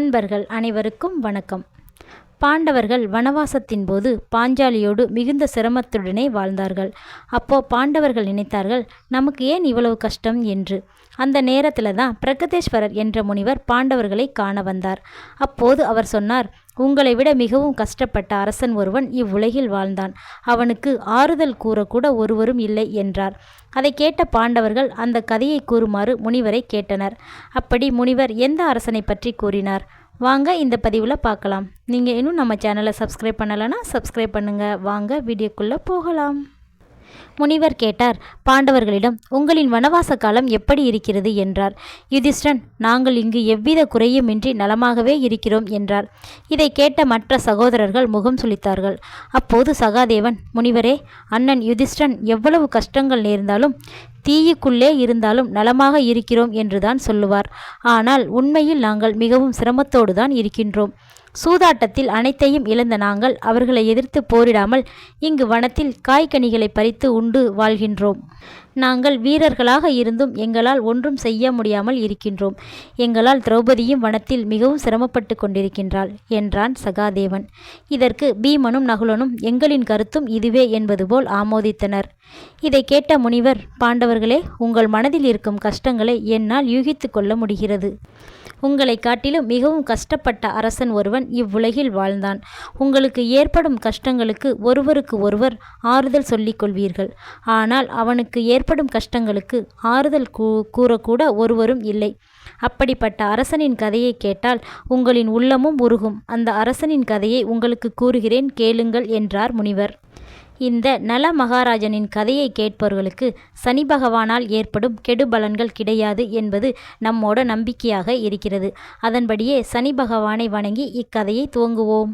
நண்பர்கள் அனைவருக்கும் வணக்கம். பாண்டவர்கள் வனவாசத்தின் போது பாஞ்சாலியோடு மிகுந்த சிரமத்துடனே வாழ்ந்தார்கள். அப்போ பாண்டவர்கள் நினைத்தார்கள் நமக்கு ஏன் இவ்வளவு கஷ்டம்? என்று. அந்த நேரத்தில் தான் பிரகதேஸ்வரர் என்ற முனிவர் பாண்டவர்களை காண வந்தார். அப்போது அவர் சொன்னார் உங்களை விட மிகவும் கஷ்டப்பட்ட அரசன் ஒருவன் இவ்வுலகில் வாழ்ந்தான். அவனுக்கு ஆறுதல் கூறக்கூட ஒருவரும் இல்லை என்றார். அதை கேட்ட பாண்டவர்கள் அந்த கதையை கூறுமாறு முனிவரை கேட்டனர். அப்படி முனிவர் எந்த அரசனை பற்றி கூறினார்? வாங்க இந்த பதிவில் பார்க்கலாம். நீங்கள் இன்னும் நம்ம சேனலை சப்ஸ்கிரைப் பண்ணலைன்னா சப்ஸ்கிரைப் பண்ணுங்கள் வாங்க வீடியோக்குள்ளே போகலாம். முனிவர் கேட்டார் பாண்டவர்களிடம் உங்களின் வனவாச காலம் எப்படி இருக்கிறது? என்றார். யுதிஷ்டன் நாங்கள் இங்கு எவ்வித குறையுமின்றி நலமாகவே இருக்கிறோம் என்றார். இதை கேட்ட மற்ற சகோதரர்கள் முகம் சுளித்தார்கள். அப்போது சகாதேவன் முனிவரே அண்ணன் யுதிஷ்டன் எவ்வளவு கஷ்டங்கள் நேர்ந்தாலும் தீயுக்குள்ளே இருந்தாலும் நலமாக இருக்கிறோம் என்றுதான் சொல்லுவார். ஆனால் உண்மையில் நாங்கள் மிகவும் சிரமத்தோடு தான் இருக்கின்றோம். சூதாட்டத்தில் அனைத்தையும் இழந்த நாங்கள் அவர்களை எதிர்த்து போரிடாமல் இங்கு வனத்தில் காய்கனிகளை பறித்து உண்டு வாழ்கின்றோம். நாங்கள் வீரர்களாக இருந்தும் எங்களால் ஒன்றும் செய்ய முடியாமல் இருக்கின்றோம். எங்களால் திரௌபதியும் வனத்தில் மிகவும் சிரமப்பட்டு கொண்டிருக்கின்றாள் என்றான் சகாதேவன். இதற்கு பீமனும் நகுலனும் எங்களின் கருத்தும் இதுவே என்பது போல் ஆமோதித்தனர். இதை கேட்ட முனிவர் பாண்டவர்களே உங்கள் மனதில் இருக்கும் கஷ்டங்களை என்னால் யூகித்து கொள்ள முடிகிறது. உங்களை காட்டிலும் மிகவும் கஷ்டப்பட்ட அரசன் ஒருவன் இவ்வுலகில் வாழ்ந்தான். உங்களுக்கு ஏற்படும் கஷ்டங்களுக்கு ஒருவருக்கு ஒருவர் ஆறுதல் சொல்லிக் கொள்வீர்கள் ஆனால் அவனுக்கு ஏற்படும் கஷ்டங்களுக்கு ஆறுதல் கூ கூறக்கூட ஒருவரும் இல்லை. அப்படிப்பட்ட அரசனின் கதையை கேட்டால் உங்களின் உள்ளமும் உருகும். அந்த அரசனின் கதையை உங்களுக்கு கூறுகிறேன் கேளுங்கள் என்றார் முனிவர். இந்த நல மகாராஜனின் கதையை கேட்பவர்களுக்கு சனி பகவானால் ஏற்படும் கெடுபலன்கள் கிடையாது என்பது நம்மோட நம்பிக்கையாக இருக்கிறது. அதன்படியே சனி பகவானை வணங்கி இக்கதையை துவங்குவோம்.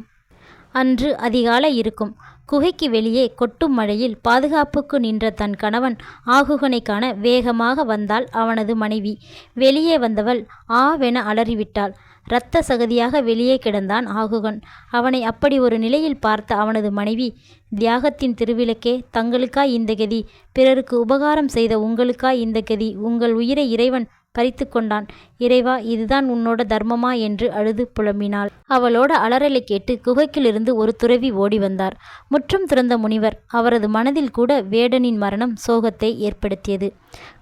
அன்று அதிகாலை இருக்கும். குகைக்கு வெளியே கொட்டும் மழையில் பாதுகாப்புக்கு நின்ற தன் கணவன் ஆகுகனை காண வேகமாக வந்தாள் அவனது மனைவி. வெளியே வந்தவள் ஆவென அலறிவிட்டாள். இரத்த சகதியாக வெளியே கிடந்தான் ஆகுகன். அவனை அப்படி ஒரு நிலையில் பார்த்த அவனது மனைவி தியாகத்தின் திருவிளக்கே தங்களுக்காய் இந்த கதி பிறருக்கு உபகாரம் செய்த உங்களுக்காய் இந்த கதி உங்கள் உயிரை இறைவன் பறித்து கொண்டான். இறைவா இதுதான் உன்னோட தர்மமா? என்று அழுது புலம்பினாள். அவளோட அலறலை கேட்டு குகைக்கிலிருந்து ஒரு துறவி ஓடி வந்தார். முற்றும் துறந்த முனிவர் அவரது மனதில் கூட வேடனின் மரணம் சோகத்தை ஏற்படுத்தியது.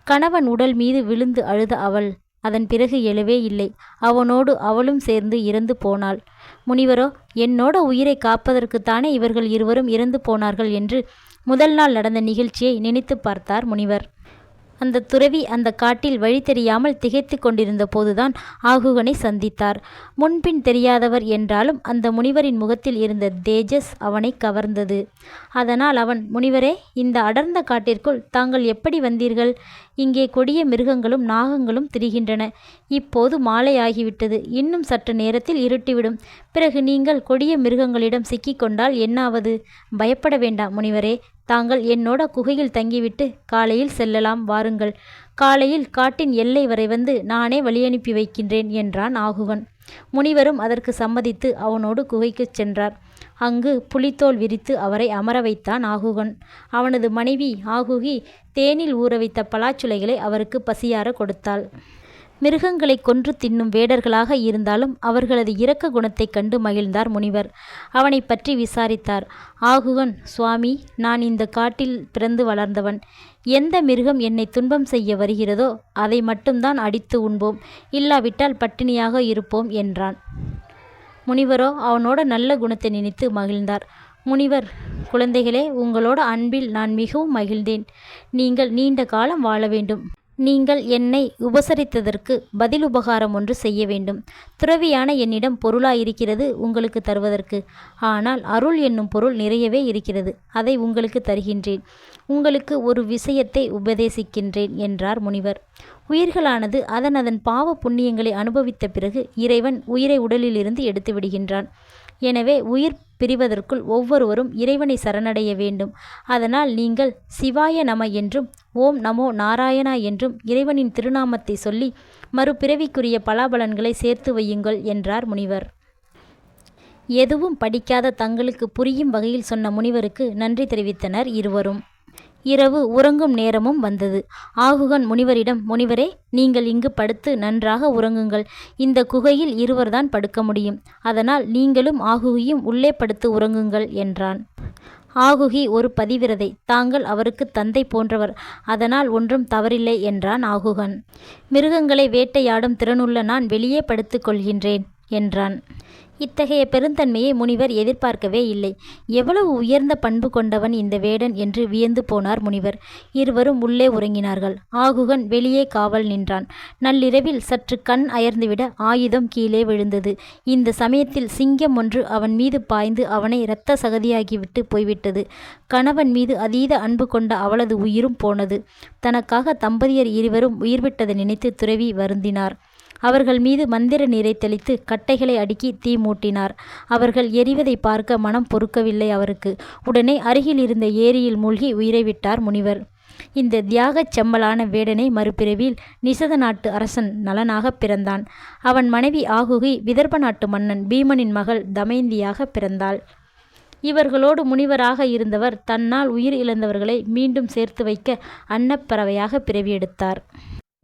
கணவன் உடல் மீது விழுந்து அழுத அவள் அதன் பிறகு எழவே இல்லை. அவனோடு அவளும் சேர்ந்து இறந்து போனாள். முனிவரோ என்னோட உயிரை காப்பதற்குத்தானே இவர்கள் இருவரும் இறந்து போனார்கள் என்று முதல் நாள் நடந்த நிகழ்ச்சியை நினைத்து பார்த்தார் முனிவர். அந்த துறவி அந்த காட்டில் வழி தெரியாமல் திகைத்து கொண்டிருந்த போதுதான் ஆகுகனை சந்தித்தார். முன்பின் தெரியாதவர் என்றாலும் அந்த முனிவரின் முகத்தில் இருந்த தேஜஸ் அவனை கவர்ந்தது. அதனால் அவன் முனிவரே இந்த அடர்ந்த காட்டிற்குள் தாங்கள் எப்படி வந்தீர்கள்? இங்கே கொடிய மிருகங்களும் நாகங்களும் திரிகின்றன. இப்போது மாலை ஆகிவிட்டது. இன்னும் சற்று நேரத்தில் இருட்டிவிடும். பிறகு நீங்கள் கொடிய மிருகங்களிடம் சிக்கிக்கொண்டால் என்னாவது? பயப்பட வேண்டாம் முனிவரே. தாங்கள் என்னோட குகையில் தங்கிவிட்டு காலையில் செல்லலாம் வாருங்கள். காலையில் காட்டின் எல்லை வரை வந்து நானே வழியனுப்பி வைக்கின்றேன் என்றான் ஆகுகன் முனிவரும் அதற்கு சம்மதித்து அவனோடு குகைக்குச் சென்றார். அங்கு புலித்தோல் விரித்து அவரை அமர வைத்தான் ஆகுகன் அவனது மனைவி ஆகுகி தேனில் ஊற வைத்த பலாச்சுளைகளை அவருக்கு பசியார கொடுத்தாள். மிருகங்களை கொன்று தின்னும் வேடர்களாக இருந்தாலும் அவர்களது இரக்க குணத்தைக் கண்டு மகிழ்ந்தார் முனிவர். அவனை பற்றி விசாரித்தார். ஆகுகன் சுவாமி நான் இந்த காட்டில் பிறந்து வளர்ந்தவன். எந்த மிருகம் என்னை துன்பம் செய்ய வருகிறதோ அதை மட்டும்தான் அடித்து உண்போம். இல்லாவிட்டால் பட்டினியாக இருப்போம் என்றான். முனிவரோ அவனோட நல்ல குணத்தை நினைத்து மகிழ்ந்தார். முனிவர் குழந்தைகளே உங்களோட அன்பில் நான் மிகவும் மகிழ்ந்தேன். நீங்கள் நீண்ட காலம் வாழ வேண்டும். நீங்கள் என்னை உபசரித்ததற்கு பதில் உபகாரம் ஒன்று செய்ய வேண்டும். துறவியான என்னிடம் பொருளாயிருக்கிறது உங்களுக்கு தருவதற்கு. ஆனால் அருள் என்னும் பொருள் நிறையவே இருக்கிறது அதை உங்களுக்கு தருகின்றேன். உங்களுக்கு ஒரு விஷயத்தை உபதேசிக்கின்றேன் என்றார் முனிவர். உயிர்களானது அதன் அதன் பாவ புண்ணியங்களை அனுபவித்த பிறகு இறைவன் உயிரை உடலிலிருந்து எடுத்து விடுகின்றான் எனவே உயிர் பிரிவதற்குள் ஒவ்வொருவரும் இறைவனை சரணடைய வேண்டும். அதனால் நீங்கள் சிவாய நம என்றும் ஓம் நமோ நாராயணா என்றும் இறைவனின் திருநாமத்தை சொல்லி மறுபிறவிக்குரிய பலாபலன்களை சேர்த்து வையுங்கள் என்றார் முனிவர். எதுவும் படிக்காத தங்களுக்கு புரியும் வகையில் சொன்ன முனிவருக்கு நன்றி தெரிவித்தனர் இருவரும். இரவு உறங்கும் நேரமும் வந்தது. ஆகுகன் முனிவரிடம் முனிவரே நீங்கள் இங்கு படுத்து நன்றாக உறங்குங்கள். இந்த குகையில் இருவர்தான் படுக்க முடியும். அதனால் நீங்களும் ஆகுகியும் உள்ளே படுத்து உறங்குங்கள் என்றான். ஆகுகி ஒரு பதிவிரதை தாங்கள் அவருக்கு தந்தை போன்றவர் அதனால் ஒன்றும் தவறில்லை என்றான் ஆகுகன். மிருகங்களை வேட்டையாடும் திறனுள்ள நான் வெளியே படுத்துக் கொள்கின்றேன் என்றான். இத்தகைய பெருந்தன்மையை முனிவர் எதிர்பார்க்கவே இல்லை. எவ்வளவு உயர்ந்த பண்பு கொண்டவன் இந்த வேடன் என்று வியந்து போனார் முனிவர். இருவரும் உள்ளே உறங்கினார்கள். ஆகுகன் வெளியே காவல் நின்றான். நள்ளிரவில் சற்று கண் அயர்ந்துவிட ஆயுதம் கீழே விழுந்தது. இந்த சமயத்தில் சிங்கம் ஒன்று அவன் மீது பாய்ந்து அவனை இரத்த சகதியாகிவிட்டு போய்விட்டது. கணவன் மீது அதீத அன்பு கொண்ட அவளது உயிரும் போனது. தனக்காக தம்பதியர் இருவரும் உயிர்விட்டதை நினைத்து துறவி வருந்தினார். அவர்கள் மீது மந்திர நீரை தெளித்து கட்டைகளை அடுக்கி தீ மூட்டினார். அவர்கள் எரிவதை பார்க்க மனம் பொறுக்கவில்லை அவருக்கு. உடனே அருகில் இருந்த ஏரியில் மூழ்கி உயிரை விட்டார் முனிவர். இந்த தியாகச் செம்மலான வேடனை மறுபிறவியில் நிசத நாட்டு அரசன் நலனாக பிறந்தான். அவன் மனைவி ஆகுகி விதர்ப நாட்டு மன்னன் பீமனின் மகள் தமயந்தியாக பிறந்தாள். இவர்களோடு முனிவராக இருந்தவர் தன்னால் உயிர் இழந்தவர்களை மீண்டும் சேர்த்து வைக்க அன்னப்பறவையாக பிறவி எடுத்தார்.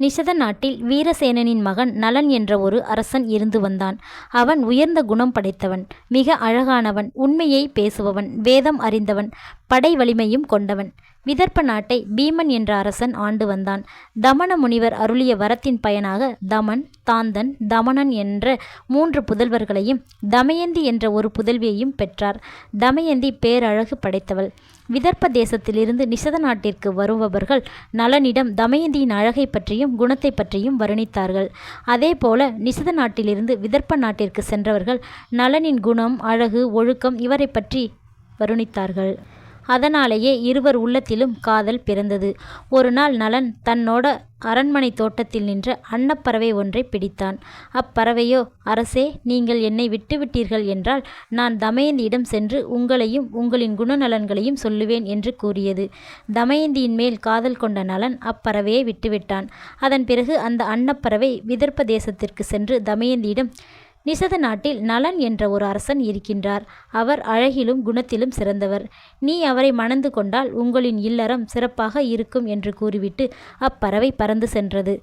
நிஷத நாட்டில் வீரசேனனின் மகன் நலன் என்ற ஒரு அரசன் இருந்து வந்தான். அவன் உயர்ந்த குணம் படைத்தவன் மிக அழகானவன் உண்மையை பேசுபவன் வேதம் அறிந்தவன் படை வலிமையும் கொண்டவன். விதர்ப்ப நாட்டை பீமன் என்ற அரசன் ஆண்டு வந்தான். தமன முனிவர் அருளிய வரத்தின் பயனாக தமன் தாந்தன் தமனன் என்ற மூன்று புதல்வர்களையும் தமயந்தி என்ற ஒரு புதல்வியையும் பெற்றார். தமயந்தி பேரழகு படைத்தவள். விதர்ப்ப தேசத்திலிருந்து நிஷத நாட்டிற்கு வருபவர்கள் நலனிடம் தமயந்தியின் அழகை பற்றியும் குணத்தை பற்றியும் வர்ணித்தார்கள். அதேபோல நிஷத நாட்டிலிருந்து விதர்ப்ப நாட்டிற்கு சென்றவர்கள் நலனின் குணம் அழகு ஒழுக்கம் இவரை பற்றி வருணித்தார்கள். அதனாலேயே இருவர் உள்ளத்திலும் காதல் பிறந்தது. ஒரு நாள் நலன் தன்னோட அரண்மனை தோட்டத்தில் நின்ற அன்னப்பறவை ஒன்றை பிடித்தான். அப்பறவையோ அரசே நீங்கள் என்னை விட்டுவிட்டீர்கள் என்றால் நான் தமயந்தியிடம் சென்று உங்களையும் உங்களின் குணநலன்களையும் சொல்லுவேன் என்று கூறியது. தமயந்தியின் மேல் காதல் கொண்ட நலன் அப்பறவையை விட்டுவிட்டான். அதன் பிறகு அந்த அன்னப்பறவை விதர்ப்ப தேசத்திற்கு சென்று தமயந்தியிடம் நிசத நாட்டில் நலன் என்ற ஒரு அரசன் இருக்கின்றார். அவர் அழகிலும் குணத்திலும் சிறந்தவர். நீ அவரை மணந்து கொண்டால் உங்களின் இல்லறம் சிறப்பாக இருக்கும் என்று கூறிவிட்டு அப்பறவை பறந்து சென்றது.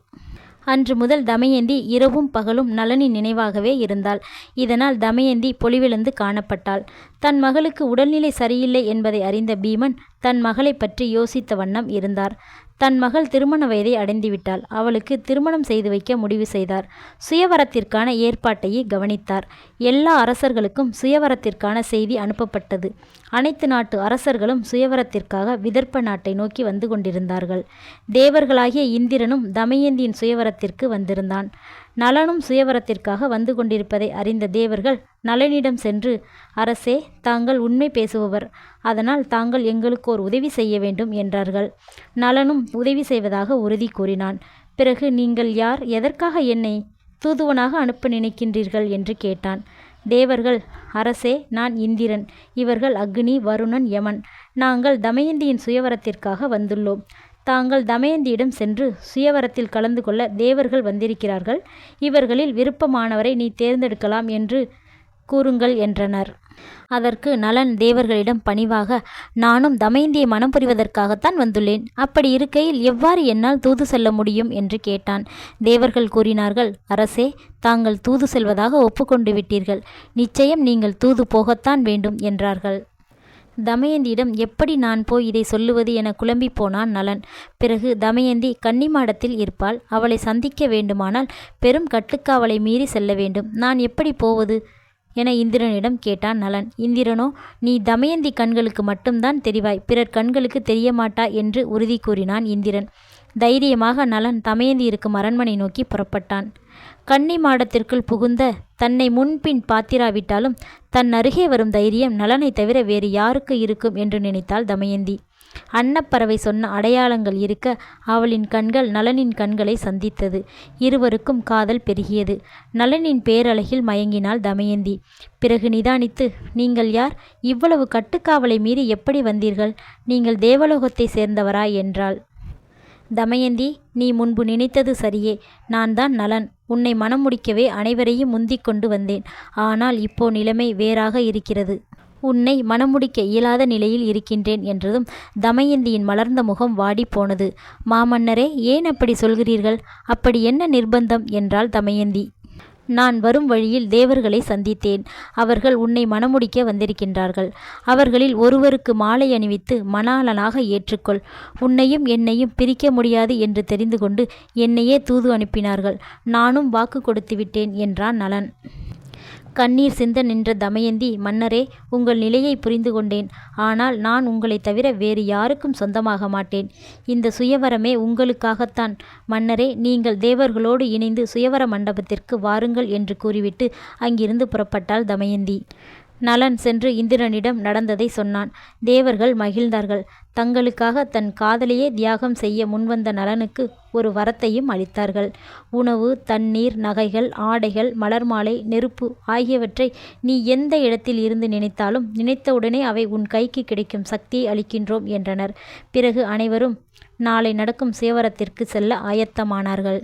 அன்று முதல் தமயந்தி இரவும் பகலும் நலனின் நினைவாகவே இருந்தாள். இதனால் தமயந்தி பொலிவிழந்து காணப்பட்டாள். தன் மகளுக்கு உடல்நிலை சரியில்லை என்பதை அறிந்த பீமன் தன் மகளை பற்றி யோசித்த வண்ணம் இருந்தார். தன் மகள் திருமண வயதை அடைந்துவிட்டாள். அவளுக்கு திருமணம் செய்து வைக்க முடிவு செய்தார். சுயவரத்திற்கான ஏற்பாட்டையே கவனித்தார். எல்லா அரசர்களுக்கும் சுயவரத்திற்கான செய்தி அனுப்பப்பட்டது. அனைத்து நாட்டு அரசர்களும் சுயவரத்திற்காக விதர்ப்ப நாட்டை நோக்கி வந்து கொண்டிருந்தார்கள். தேவர்களாகிய இந்திரனும் தமயந்தியின் சுயவரத்திற்கு வந்திருந்தான். நலனும் சுயவரத்திற்காக வந்து கொண்டிருப்பதை அறிந்த தேவர்கள் நலனிடம் சென்று அரசே தாங்கள் உண்மை பேசுபவர் அதனால் தாங்கள் எங்களுக்கு ஒரு உதவி செய்ய வேண்டும் என்றார்கள். நலனும் உதவி செய்வதாக உறுதி கூறினான். பிறகு நீங்கள் யார்? எதற்காக என்னை தூதுவனாக அனுப்ப நினைக்கின்றீர்கள்? என்று கேட்டான். தேவர்கள் அரசே நான் இந்திரன். இவர்கள் அக்னி வருணன் யமன். நாங்கள் தமயந்தியின் சுயவரத்திற்காக வந்துள்ளோம். தாங்கள் தமயந்தியிடம் சென்று சுயவரத்தில் கலந்து கொள்ள தேவர்கள் வந்திருக்கிறார்கள். இவர்களில் விருப்பமானவரை நீ தேர்ந்தெடுக்கலாம் என்று கூறுங்கள் என்றனர். அதற்கு நலன் தேவர்களிடம் பணிவாக நானும் தமயந்தியை மனம் புரிவதற்காகத்தான் வந்துள்ளேன். அப்படி இருக்கையில் எவ்வாறு என்னால் தூது செல்ல முடியும்? என்று கேட்டான். தேவர்கள் கூறினார்கள் அரசே தாங்கள் தூது செல்வதாக ஒப்புக்கொண்டு விட்டீர்கள். நிச்சயம் நீங்கள் தூது போகத்தான் வேண்டும் என்றார்கள். தமயந்தியிடம் எப்படி நான் போய் இதை சொல்லுவது என குழம்பி போனான் நலன். பிறகு தமயந்தி கன்னிமாடத்தில் இருப்பாள். அவளை சந்திக்க வேண்டுமானால் பெரும் கட்டுக்காவலை மீறி செல்ல வேண்டும். நான் எப்படி போவது? என இந்திரனிடம் கேட்டான் நலன். இந்திரனோ நீ தமயந்தி கண்களுக்கு மட்டும்தான் தெரிவாய். பிறர் கண்களுக்கு தெரிய மாட்டா என்று உறுதி கூறினான் இந்திரன். தைரியமாக நலன் தமயந்தி இருக்கும் அரண்மனை நோக்கி புறப்பட்டான். கன்னி மாடத்திற்குள் புகுந்த தன்னை முன்பின் பாத்திராவிட்டாலும் தன் அருகே வரும் தைரியம் நலனை தவிர வேறு யாருக்கு இருக்கும் என்று நினைத்தாள் தமயந்தி. அன்னப்பறவை சொன்ன அடையாளங்கள் இருக்க அவளின் கண்கள் நலனின் கண்களை சந்தித்தது. இருவருக்கும் காதல் பெருகியது. நலனின் பேரழகில் மயங்கினாள் தமயந்தி. பிறகு நிதானித்து நீங்கள் யார்? இவ்வளவு கட்டுக்காவலை மீறி எப்படி வந்தீர்கள்? நீங்கள் தேவலோகத்தை சேர்ந்தவரா? என்றாள். தமயந்தி நீ முன்பு நினைத்தது சரியே. நான் தான் நலன். உன்னை மனம் முடிக்கவே அனைவரையும் முந்திக் கொண்டு வந்தேன். ஆனால் இப்போ நிலைமை வேறாக இருக்கிறது. உன்னை மணமுடிக்க இயலாத நிலையில் இருக்கின்றேன் என்றதும் தமயந்தியின் மலர்ந்த முகம் வாடிப்போனது மாமன்னரே ஏன் அப்படி சொல்கிறீர்கள்? அப்படி என்ன நிர்பந்தம்? என்றாள் தமயந்தி. நான் வரும் வழியில் தேவர்களை சந்தித்தேன். அவர்கள் உன்னை மணமுடிக்க வந்திருக்கின்றார்கள். அவர்களில் ஒருவருக்கு மாலை அணிவித்து மணாளனாக ஏற்றுக்கொள். உன்னையும் என்னையும் பிரிக்க முடியாது என்று தெரிந்து கொண்டு என்னையே தூது அனுப்பினார்கள். நானும் வாக்கு கொடுத்து விட்டேன் என்றான் நலன். கண்ணீர் சிந்த நின்ற தமயந்தி மன்னரே உங்கள் நிலையை புரிந்து கொண்டேன் ஆனால் நான் உங்களைத் தவிர வேறு யாருக்கும் சொந்தமாக மாட்டேன். இந்த சுயவரமே உங்களுக்காகத்தான். மன்னரே நீங்கள் தேவர்களோடு இணைந்து சுயவர மண்டபத்திற்கு வாருங்கள் என்று கூறிவிட்டு அங்கிருந்து புறப்பட்டாள் தமயந்தி. நலன் சென்று இந்திரனிடம் நடந்ததை சொன்னான். தேவர்கள் மகிழ்ந்தார்கள். தங்களுக்காக தன் காதலையே தியாகம் செய்ய முன்வந்த நலனுக்கு ஒரு வரத்தையும் அளித்தார்கள். உணவு தண்ணீர் நகைகள் ஆடைகள் மலர் மாலை நெருப்பு ஆகியவற்றை நீ எந்த இடத்தில் இருந்து நினைத்தாலும் நினைத்தவுடனே அவை உன் கைக்கு கிடைக்கும் சக்தியை அளிக்கின்றோம் என்றனர். பிறகு அனைவரும் நாளை நடக்கும் சேவரத்திற்கு செல்ல ஆயத்தமானார்கள்.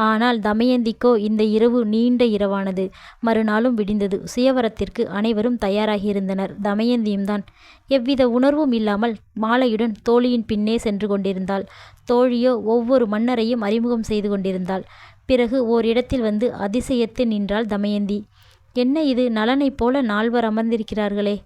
ஆனால் தமயந்திக்கோ இந்த இரவு நீண்ட இரவானது. மறுநாளும் விடிந்தது. சுயவரத்திற்கு அனைவரும் தயாராகியிருந்தனர். தமயந்தியும் தான். எவ்வித உணர்வும் இல்லாமல் மாலையுடன் தோழியின் பின்னே சென்று கொண்டிருந்தாள். தோழியோ ஒவ்வொரு மன்னரையும் அறிமுகம் செய்து கொண்டிருந்தாள். பிறகு ஓரிடத்தில் வந்து அதிசயத்து நின்றாள் தமயந்தி. என்ன இது? நலனைப் போல நால்வர் அமர்ந்திருக்கிறார்களே!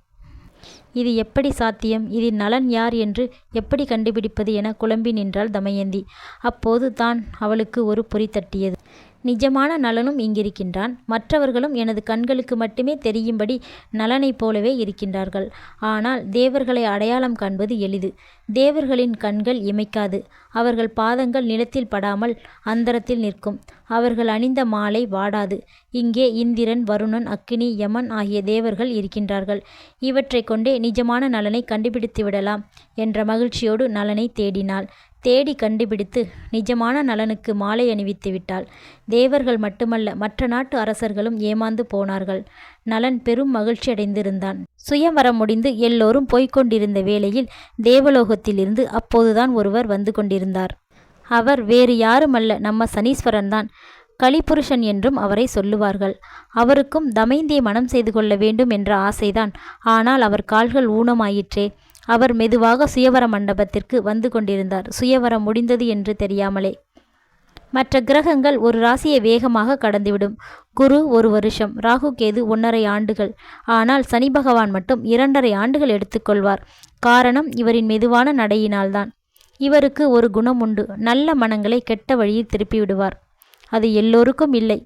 இது எப்படி சாத்தியம்? இதில் நலன் யார் என்று எப்படி கண்டுபிடிப்பது என குழம்பி நின்றாள் தமயந்தி. அப்போது தான் அவளுக்கு ஒரு பொறி தட்டியது. நிஜமான நலனும் இங்கிருக்கின்றான். மற்றவர்களும் எனது கண்களுக்கு மட்டுமே தெரியும்படி நலனைப் போலவே இருக்கின்றார்கள். ஆனால் தேவர்களை அடையாளம் காண்பது எளிது. தேவர்களின் கண்கள் இமைக்காது. அவர்கள் பாதங்கள் நிலத்தில் படாமல் அந்தரத்தில் நிற்கும். அவர்கள் அணிந்த மாலை வாடாது. இங்கே இந்திரன் வருணன் அக்கினி யமன் ஆகிய தேவர்கள் இருக்கின்றார்கள். இவற்றை கொண்டே நிஜமான நலனை கண்டுபிடித்து விடலாம் என்ற மகிழ்ச்சியோடு நலனை தேடினாள். தேடி கண்டுபிடித்து நிஜமான நலனுக்கு மாலை அணிவித்து விட்டாள். தேவர்கள் மட்டுமல்ல மற்ற நாட்டு அரசர்களும் ஏமாந்து போனார்கள். நலன் பெரும் மகிழ்ச்சி அடைந்திருந்தான். சுயம்வரம் முடிந்து எல்லோரும் போய்க் கொண்டிருந்த வேளையில் தேவலோகத்திலிருந்து அப்போதுதான் ஒருவர் வந்து கொண்டிருந்தார். அவர் வேறு யாருமல்ல நம்ம சனீஸ்வரன் தான் கலிபுருஷன் என்றும் அவரை சொல்லுவார்கள். அவருக்கும் தமைந்தியை மனம் செய்து கொள்ள வேண்டும் என்ற ஆசைதான். ஆனால் அவர் கால்கள் ஊனமாயிற்றே. அவர் மெதுவாக சுயவர மண்டபத்திற்கு வந்து கொண்டிருந்தார். சுயவரம் முடிந்தது என்று தெரியாமலே. மற்ற கிரகங்கள் ஒரு ராசியை வேகமாக கடந்துவிடும். குரு ஒரு வருஷம் ராகு கேது ஒன்றரை ஆண்டுகள். ஆனால் சனி பகவான் மட்டும் இரண்டரை ஆண்டுகள் எடுத்துக்கொள்வார். காரணம் இவரின் மெதுவான நடையினால்தான். இவருக்கு ஒரு குணம் உண்டு. நல்ல மனங்களை கெட்ட வழியில் திருப்பி விடுவார் அது எல்லோருக்கும் இல்லை.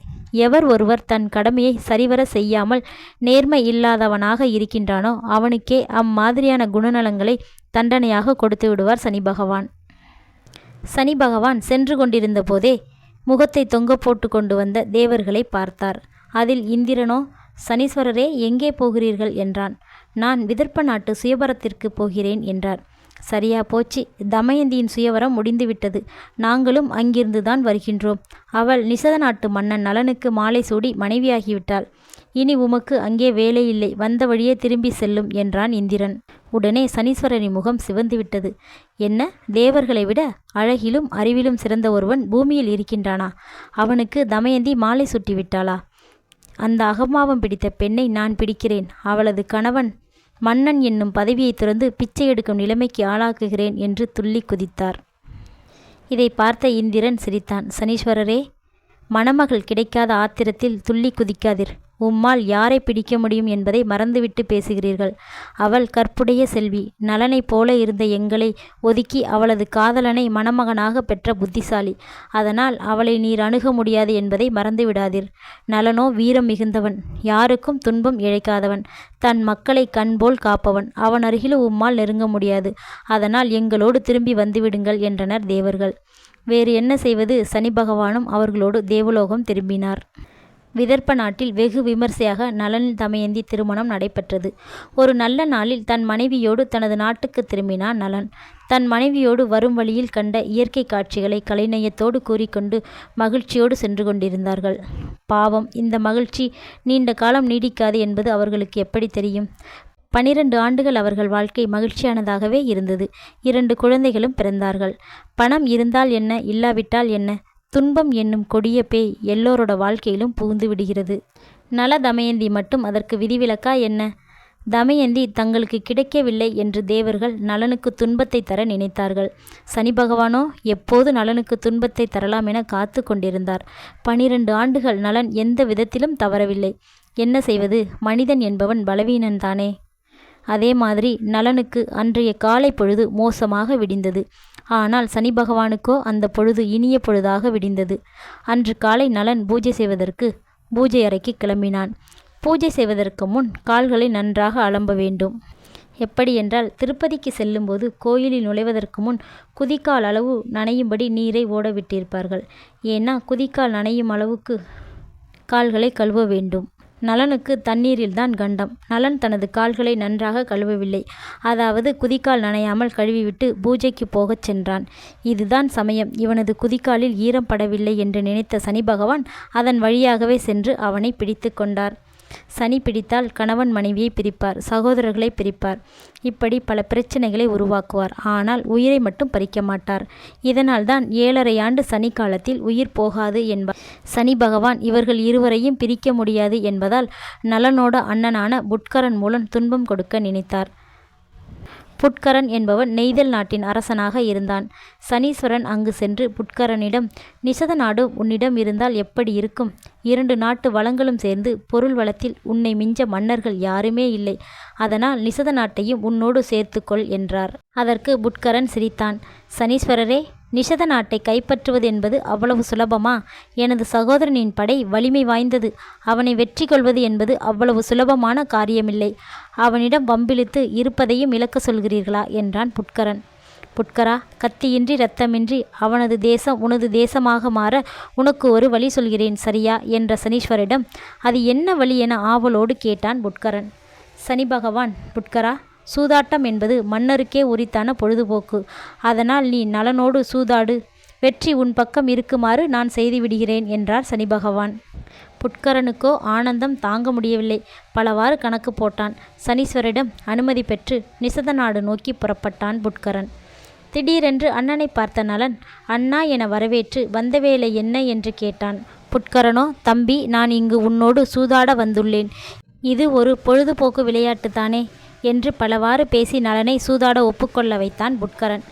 எவர் ஒருவர் தன் கடமையை சரிவர செய்யாமல் நேர்மை இல்லாதவனாக இருக்கின்றானோ அவனுக்கே அம்மாதிரியான குணநலங்களை தண்டனையாக கொடுத்து விடுவார் சனி பகவான். சனி பகவான் சென்று கொண்டிருந்த போதே முகத்தை தொங்க போட்டு கொண்டு வந்த தேவர்களை பார்த்தார். அதில் இந்திரனோ சனீஸ்வரரே எங்கே போகிறீர்கள்? என்றான். நான் விதர்ப்ப நாட்டு சுயபரத்திற்கு போகிறேன் என்றார். சரியா போச்சு. தமயந்தியின் சுயவரம் முடிந்துவிட்டது. நாங்களும் அங்கிருந்து தான் வருகின்றோம். அவள் நிசத நாட்டு மன்னன் நலனுக்கு மாலை சூடி மனைவியாகிவிட்டாள். இனி உமக்கு அங்கே வேலை இல்லை வந்த வழியே திரும்பி செல்லும் என்றான் இந்திரன். உடனே சனீஸ்வரனின் முகம் சிவந்துவிட்டது என்ன? தேவர்களை விட அழகிலும் அறிவிலும் சிறந்த ஒருவன் பூமியில் இருக்கின்றானா? அவனுக்கு தமயந்தி மாலை சுட்டிவிட்டாளா அந்த அகமாவம் பிடித்த பெண்ணை நான் பிடிக்கிறேன். அவளது கணவன் மன்னன் என்னும் பதவியை துறந்து பிச்சை எடுக்கும் நிலைமைக்கு ஆளாக்குகிறேன் என்று துள்ளி குதித்தார். இதை பார்த்த இந்திரன் சிரித்தான். சனீஸ்வரரே மணமகள் கிடைக்காத ஆத்திரத்தில் துள்ளி குதிக்காதீர். உம்மால் யாரை பிடிக்க முடியும் என்பதை மறந்துவிட்டு பேசுகிறீர்கள். அவள் கற்புடைய செல்வி நலனைப் போல இருந்த எங்களை ஒதுக்கி அவளது காதலனை மணமகனாக பெற்ற புத்திசாலி. அதனால் அவளை நீர் அணுக முடியாது என்பதை மறந்துவிடாதீர். நலனோ வீரம் மிகுந்தவன் யாருக்கும் துன்பம் இழைக்காதவன் தன் மக்களை கண்போல் காப்பவன். அவன் அருகிலும் உம்மால் நெருங்க முடியாது. அதனால் எங்களோடு திரும்பி வந்துவிடுங்கள் என்றனர் தேவர்கள். வேறு என்ன செய்வது? சனி பகவானும் அவர்களோடு தேவலோகம் திரும்பினார். விதர்ப்ப நாட்டில் வெகு விமர்சையாக நலன் தமயந்தி திருமணம் நடைபெற்றது. ஒரு நல்ல நாளில் தன் மனைவியோடு தனது நாட்டுக்கு திரும்பினான் நலன். தன் மனைவியோடு வரும் வழியில் கண்ட இயற்கை காட்சிகளை கலைநயத்தோடு கூறிக்கொண்டு மகிழ்ச்சியோடு சென்று கொண்டிருந்தார்கள். பாவம் இந்த மகிழ்ச்சி நீண்ட காலம் நீடிக்காது என்பது அவர்களுக்கு எப்படி தெரியும்? பனிரெண்டு ஆண்டுகள் அவர்கள் வாழ்க்கை மகிழ்ச்சியானதாகவே இருந்தது. இரண்டு குழந்தைகளும் பிறந்தார்கள். பணம் இருந்தால் என்ன இல்லாவிட்டால் என்ன? துன்பம் என்னும் கொடிய பேய் எல்லோரோட வாழ்க்கையிலும் புகுந்து விடுகிறது. நல தமயந்தி மட்டும் அதற்கு விதிவிலக்கா என்ன? தமயந்தி தங்களுக்கு கிடைக்கவில்லை என்று தேவர்கள் நலனுக்கு துன்பத்தை தர நினைத்தார்கள். சனி பகவானோ எப்போது நலனுக்கு துன்பத்தை தரலாம் என காத்து கொண்டிருந்தார். பனிரெண்டு ஆண்டுகள் நலன் எந்த விதத்திலும் தவறவில்லை. என்ன செய்வது? மனிதன் என்பவன் பலவீனன்தானே அதே மாதிரி நலனுக்கு அன்றைய காலை பொழுது மோசமாக விடிந்தது. ஆனால் சனி பகவானுக்கோ அந்த பொழுது இனிய பொழுதாக விடிந்தது. அன்று காலை நலன் பூஜை செய்வதற்கு பூஜை அறைக்கு கிளம்பினான். பூஜை செய்வதற்கு முன் கால்களை நன்றாக அலம்ப வேண்டும். எப்படி என்றால் திருப்பதிக்கு செல்லும்போது கோயிலில் நுழைவதற்கு முன் குதிக்கால் அளவு நனையும்படி நீரை ஓட விட்டிருப்பார்கள். ஏன்னா குதிக்கால் நனையும் அளவுக்கு கால்களை கழுவ வேண்டும். நலனுக்கு தண்ணீரில்தான் கண்டம். நலன் தனது கால்களை நன்றாக கழுவவில்லை. அதாவது குதிக்கால் நனையாமல் கழுவிவிட்டு பூஜைக்கு போகச் சென்றான். இதுதான் சமயம். இவனது குதிக்காலில் ஈரம் படவில்லை என்று நினைத்த சனி பகவான் அதன் வழியாகவே சென்று அவனை பிடித்து கொண்டார். சனி பிடித்தால் கணவன் மனைவியை பிரிப்பார் சகோதரர்களை பிரிப்பார். இப்படி பல பிரச்சனைகளை உருவாக்குவார். ஆனால் உயிரை மட்டும் பறிக்க மாட்டார். இதனால்தான் ஏழரை ஆண்டு சனி காலத்தில் உயிர் போகாது என்பார் சனி பகவான் இவர்கள் இருவரையும் பிரிக்க முடியாது என்பதால் நலனோட அண்ணனான புட்கரன் மூலம் துன்பம் கொடுக்க நினைத்தார். புட்கரன் என்பவன் நெய்தல் நாட்டின் அரசனாக இருந்தான். சனீஸ்வரன் அங்கு சென்று புட்கரனிடம் நிசத நாடு உன்னிடம் இருந்தால் எப்படி இருக்கும்? இரண்டு நாட்டு வளங்களும் சேர்ந்து பொருள் வளத்தில் உன்னை மிஞ்ச மன்னர்கள் யாருமே இல்லை. அதனால் நிசத நாட்டையும் உன்னோடு சேர்த்துக்கொள் என்றார். அதற்கு புட்கரன் சிரித்தான். சனீஸ்வரரே நிஷத நாட்டை கைப்பற்றுவது என்பது அவ்வளவு சுலபமா? எனது சகோதரனின் படை வலிமை வாய்ந்தது. அவனை வெற்றி கொள்வது என்பது அவ்வளவு சுலபமான காரியமில்லை. அவனிடம் வம்பிழித்து இருப்பதையும் இழக்க சொல்கிறீர்களா? என்றான் புட்கரன். புட்கரா கத்தியின்றி இரத்தமின்றி அவனது தேசம் உனது தேசமாக மாற உனக்கு ஒரு வழி சொல்கிறேன் சரியா? என்ற சனீஸ்வரிடம் அது என்ன வழி என ஆவலோடு கேட்டான் புட்கரன். சனி பகவான் புட்கரா சூதாட்டம் என்பது மன்னருக்கே உரித்தான பொழுதுபோக்கு. அதனால் நீ நலனோடு சூதாடு. வெற்றி உன் பக்கம் இருக்குமாறு நான் செய்து விடுகிறேன் என்றார் சனி பகவான். புட்கரனுக்கோ ஆனந்தம் தாங்க முடியவில்லை. பலவாறு கணக்கு போட்டான். சனீஸ்வரிடம் அனுமதி பெற்று நிசத நாடு நோக்கி புறப்பட்டான் புட்கரன். திடீரென்று அண்ணனை பார்த்த நலன் அண்ணா என வரவேற்று வந்த வேலை என்ன? என்று கேட்டான். புட்கரனோ தம்பி நான் இங்கு உன்னோடு சூதாட வந்துள்ளேன். இது ஒரு பொழுதுபோக்கு விளையாட்டு தானே என்று பலவாறு பேசி நலனை சூதாட ஒப்புக்கொள்ள வைத்தான் புட்கரன்.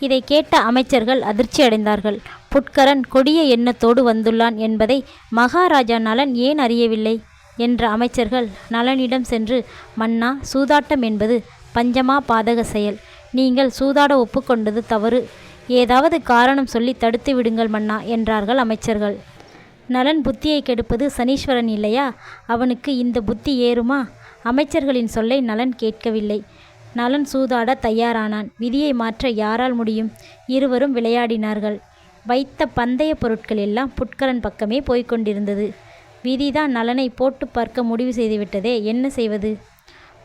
இதை கேட்ட அமைச்சர்கள் அதிர்ச்சி அடைந்தார்கள். புட்கரன் கொடிய எண்ணத்தோடு வந்துள்ளான் என்பதை மகாராஜா நலன் ஏன் அறியவில்லை? என்ற அமைச்சர்கள் நலனிடம் சென்று மன்னா சூதாட்டம் என்பது பஞ்சமா பாதக செயல். நீங்கள் சூதாட ஒப்புக்கொண்டது தவறு. ஏதாவது காரணம் சொல்லி தடுத்து விடுங்கள் மன்னா என்றார்கள் அமைச்சர்கள். நலன் புத்தியை கெடுப்பது சனீஸ்வரன் இல்லையா? அவனுக்கு இந்த புத்தி ஏறுமா? அமைச்சர்களின் சொல்லை நலன் கேட்கவில்லை. நலன் சூதாட தயாரானான். விதியை மாற்ற யாரால் முடியும்? இருவரும் விளையாடினார்கள். வைத்த பந்தய பொருட்கள் எல்லாம் புட்கரன் பக்கமே போய்க்கொண்டிருந்தது விதிதான் நலனை போட்டு பார்க்க முடிவு செய்துவிட்டதே என்ன செய்வது?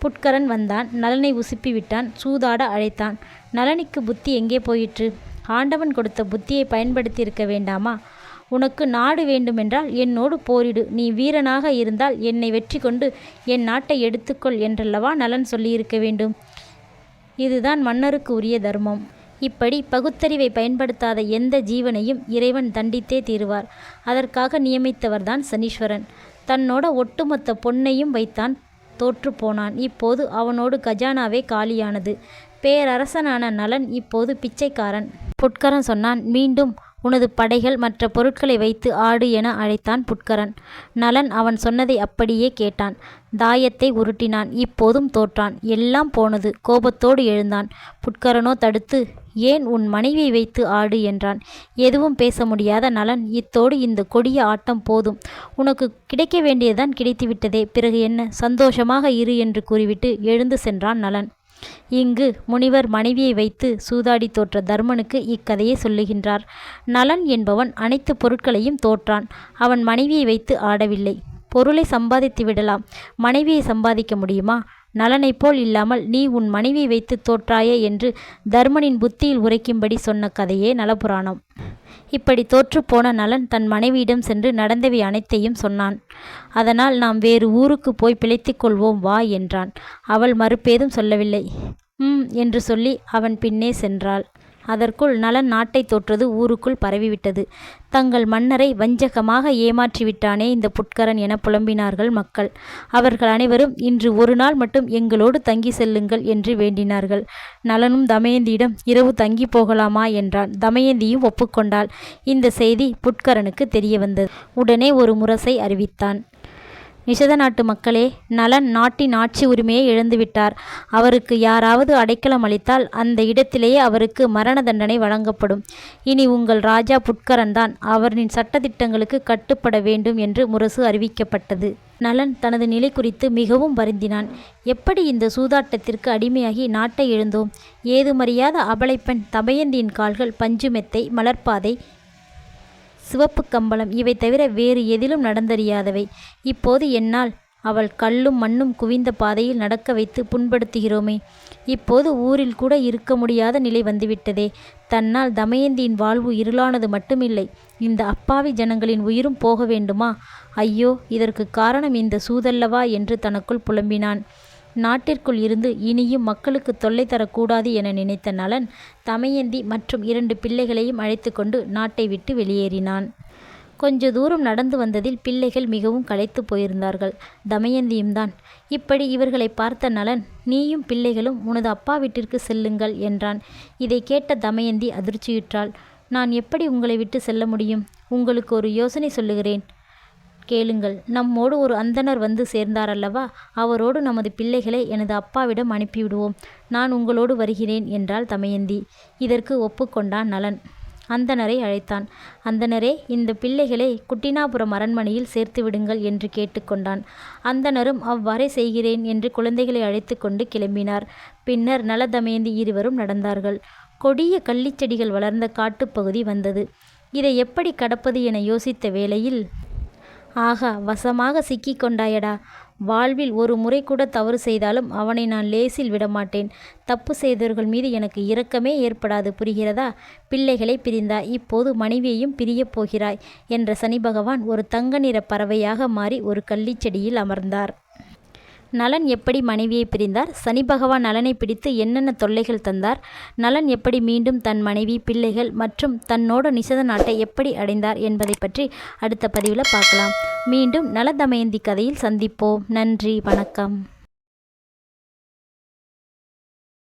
புட்கரன் வந்தான். நலனை உசுப்பி விட்டான் சூதாட அழைத்தான். நலனுக்கு புத்தி எங்கே போயிற்று? ஆண்டவன் கொடுத்த புத்தியை பயன்படுத்தி இருக்க வேண்டாமா? உனக்கு நாடு வேண்டுமென்றால் என்னோடு போரிடு. நீ வீரனாக இருந்தால் என்னை வெற்றி கொண்டு என் நாட்டை எடுத்துக்கொள் என்றல்லவா நலன் சொல்லியிருக்க வேண்டும். இதுதான் மன்னருக்கு உரிய தர்மம். இப்படி பகுத்தறிவை பயன்படுத்தாத எந்த ஜீவனையும் இறைவன் தண்டித்தே தீருவார். அதற்காக நியமித்தவர்தான் சனீஸ்வரன். தன்னோட ஒட்டுமொத்த பொன்னையும் வைத்தான் தோற்று போனான். இப்போது அவனோடு கஜானாவே காலியானது. பேரரசனான நலன் இப்போது பிச்சைக்காரன். புட்கரன் சொன்னான் மீண்டும் உனது படைகள் மற்ற பொருட்களை வைத்து ஆடு என அழைத்தான் புட்கரன். நலன் அவன் சொன்னதை அப்படியே கேட்டான். தாயத்தை உருட்டினான். இப்போதும் தோற்றான். எல்லாம் போனது. கோபத்தோடு எழுந்தான். புட்கரனோ தடுத்து ஏன் உன் மனைவியை வைத்து ஆடு? என்றான். எதுவும் பேச முடியாத நலன். இத்தோடு இந்த கொடிய ஆட்டம் போதும். உனக்கு கிடைக்க வேண்டியதுதான் கிடைத்துவிட்டதே. பிறகு என்ன? சந்தோஷமாக இரு என்று கூறிவிட்டு எழுந்து சென்றான் நலன். இங்கு முனிவர் மனைவியை வைத்து சூதாடி தோற்ற தர்மனுக்கு இக்கதையை சொல்லுகின்றார். நலன் என்பவன் அனைத்து பொருட்களையும் தோற்றான். அவன் மனைவியை வைத்து ஆடவில்லை. பொருளை சம்பாதித்து விடலாம். மனைவியை சம்பாதிக்க முடியுமா? நலனைப் போல் இல்லாமல் நீ உன் மனைவியை வைத்து தோற்றாயே என்று தர்மனின் புத்தியில் உரைக்கும்படி சொன்ன கதையே நலபுராணம். இப்படி தோற்றுப்போன நலன் தன் மனைவியிடம் சென்று நடந்தவை அனைத்தையும் சொன்னான். அதனால் நாம் வேறு ஊருக்கு போய் பிழைத்துக் கொள்வோம் வா என்றான். அவள் மறுப்பேதும் சொல்லவில்லை. ம் என்று சொல்லி அவன் பின்னே சென்றாள். அதற்குள் நலன் நாட்டை தோற்றது ஊருக்குள் பரவிவிட்டது. தங்கள் மன்னரை வஞ்சகமாக ஏமாற்றிவிட்டானே இந்த புட்கரன் என புலம்பினார்கள் மக்கள். அவர்கள் அனைவரும் இன்று ஒரு நாள் மட்டும் எங்களோடு தங்கி செல்லுங்கள் என்று வேண்டினார்கள். நலனும் தமயந்தியிடம் இரவு தங்கி போகலாமா என்றான். தமயந்தியும் ஒப்புக்கொண்டாள். இந்த செய்தி புட்கரனுக்கு தெரிய வந்தது உடனே ஒரு முரசை அறிவித்தான். நிஷத நாட்டு மக்களே நலன் நாட்டின் ஆட்சி உரிமையை இழந்துவிட்டார். அவருக்கு யாராவது அடைக்கலம் அளித்தால் அந்த இடத்திலேயே அவருக்கு மரண தண்டனை வழங்கப்படும். இனி உங்கள் ராஜா புட்கரன் தான். அவரின் சட்டத்திட்டங்களுக்கு கட்டுப்பட வேண்டும் என்று முரசு அறிவிக்கப்பட்டது. நலன் தனது நிலை குறித்து மிகவும் வருந்தினான். எப்படி இந்த சூதாட்டத்திற்கு அடிமையாகி நாட்டை எழுந்தோம் ஏதுமறியாத அபலைப்பெண் தபயந்தியின் கால்கள் பஞ்சுமெத்தை மலர்பாதை சிவப்பு கம்பளம். இவை தவிர வேறு எதிலும் நடந்தறியாதவை. இப்போது என்னால் அவள் கல்லும் மண்ணும் குவிந்த பாதையில் நடக்க வைத்து புண்படுத்துகிறோமே. இப்போது ஊரில் கூட இருக்க முடியாத நிலை வந்துவிட்டதே. தன்னால் தமயந்தியின் வாழ்வு இருளானது மட்டுமில்லை. இந்த அப்பாவி ஜனங்களின் உயிரும் போக வேண்டுமா? ஐயோ இதற்கு காரணம் இந்த சூதல்லவா என்று தனக்குள் புலம்பினான். நாட்டிற்குள் இருந்து இனியும் மக்களுக்கு தொல்லை தரக்கூடாது என நினைத்த நலன் தமையந்தி மற்றும் இரண்டு பிள்ளைகளையும் அழைத்து கொண்டு நாட்டை விட்டு வெளியேறினான். கொஞ்ச தூரம் நடந்து வந்ததில் பிள்ளைகள் மிகவும் களைத்து போயிருந்தார்கள். தமயந்தியும் தான் இப்படி இவர்களை பார்த்த நலன் நீயும் பிள்ளைகளும் உனது அப்பா வீட்டிற்கு செல்லுங்கள் என்றான். இதை கேட்ட தமயந்தி அதிர்ச்சியுற்றாள். நான் எப்படி உங்களை விட்டு செல்ல முடியும்? உங்களுக்கு ஒரு யோசனை சொல்லுகிறேன். கேளுங்கள். நம்மோடு ஒரு அந்தணர் வந்து சேர்ந்தாரல்லவா? அவரோடு நமது பிள்ளைகளை எனது அப்பாவிடம் அனுப்பிவிடுவோம். நான் உங்களோடு வருகிறேன் என்றாள் தமயந்தி. இதற்கு ஒப்புக்கொண்டான் நலன். அந்தணரை அழைத்தான். அந்தனரே இந்த பிள்ளைகளை குட்டினாபுரம் அரண்மனையில் சேர்த்து விடுங்கள் என்று கேட்டுக்கொண்டான். அந்தணரும் அவ்வாறே செய்கிறேன் என்று குழந்தைகளை அழைத்து கொண்டு கிளம்பினார். பின்னர் நலதமயந்தி இருவரும் நடந்தார்கள். கொடிய கள்ளிச்செடிகள் வளர்ந்த காட்டுப்பகுதி வந்தது. இதை எப்படி கடப்பது என யோசித்த வேளையில் ஆகா வசமாக சிக்கி கொண்டாயடா வாழ்வில் ஒரு முறை கூட தவறு செய்தாலும் அவனை நான் லேசில் விடமாட்டேன். தப்பு செய்தவர்கள் மீது எனக்கு இரக்கமே ஏற்படாது புரிகிறதா? பிள்ளைகளை பிரிந்தாய் இப்போது மனைவியையும் பிரியப் போகிறாய் என்ற சனி பகவான் ஒரு தங்க நிற பறவையாக மாறி ஒரு கள்ளிச்செடியில் அமர்ந்தார். நலன் எப்படி மனைவியை பிரிந்தார்? சனி பகவான் நலனை பிடித்து என்னென்ன தொல்லைகள் தந்தார்? நலன் எப்படி மீண்டும் தன் மனைவி பிள்ளைகள் மற்றும் தன்னோட நிசத நாட்டை எப்படி அடைந்தார் என்பதை பற்றி அடுத்த பதிவில் பார்க்கலாம். மீண்டும் நலதமயந்தி கதையில் சந்திப்போம். நன்றி வணக்கம்.